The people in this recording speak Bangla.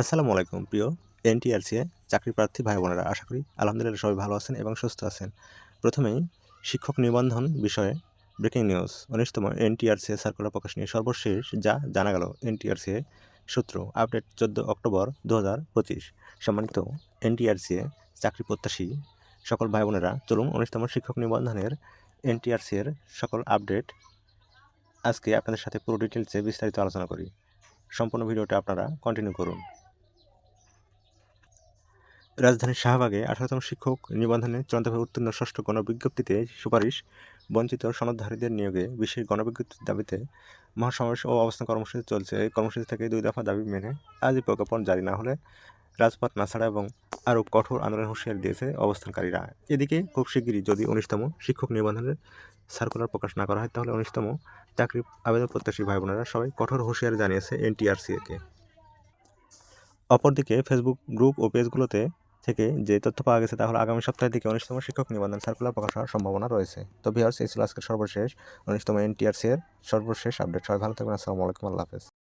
আসসালামু আলাইকুম, প্রিয় এনটিআরসিএ চাকরি প্রার্থী ভাই বোনেরা আশা করি আলহামদুলিল্লাহ সবাই ভালো আছেন এবং সুস্থ আছেন। প্রথমেই শিক্ষক নিবন্ধন বিষয়ে ব্রেকিং নিউজ উনিশতম এনটিআরসিএ সার্কুলার প্রকাশ নিয়ে সর্বশেষ যা জানা গেল এনটিআরসিএ সূত্র আপডেট চোদ্দ অক্টোবর দু হাজার পঁচিশ। সম্মানিত এনটিআরসিএ চাকরি প্রত্যাশী সকল ভাই বোনেরা চলুন উনিশতম শিক্ষক নিবন্ধনের এনটিআরসিএর সকল আপডেট আজকে আপনাদের সাথে পুরো ডিটেলসে বিস্তারিত আলোচনা করি। সম্পূর্ণ ভিডিওটা আপনারা কন্টিনিউ করুন। রাজধানীর শাহবাগে আঠারোতম শিক্ষক নিবন্ধনে চূড়ান্তভাবে উত্তীর্ণ ষষ্ঠ গণবিজ্ঞপ্তিতে সুপারিশ, বঞ্চিত সনদধারীদের নিয়োগে বিশেষ গণবিজ্ঞপ্তির দাবিতে মহাসমাবেশ ও অবস্থান কর্মসূচি চলছে। এই কর্মসূচি থেকে দুই দফা দাবি মেনে আজই প্রজ্ঞাপন জারি না হলে রাজপথ না ছাড়া এবং আরও কঠোর আন্দোলন হুঁশিয়ারি দিয়েছে অবস্থানকারীরা। এদিকে খুব শিগগিরই যদি উনিশতম শিক্ষক নিবন্ধনের সার্কুলার প্রকাশ না করা হয়, তাহলে উনিশতম চাকরি আবেদন প্রত্যাশী ভাই বোনেরা সবাই কঠোর হুঁশিয়ারি জানিয়েছে এনটিআরসিএকে অপরদিকে ফেসবুক গ্রুপ ও পেজগুলোতে থেকে যে তথ্য পাওয়া গেছে তাহলে আগামী সপ্তাহের দিকে উনিশতম শিক্ষক নিবন্ধন সার্কুলার প্রকাশ হওয়ার সম্ভাবনা রয়েছে। তো ভিউয়ার্স, এই ছিল আজকের সর্বশেষ, উনিশতম এনটিআরসি এর সর্বশেষ আপডেট। সবাই ভালো থাকবেন, আসসালামু আলাইকুম, আল্লাহ হাফেজ।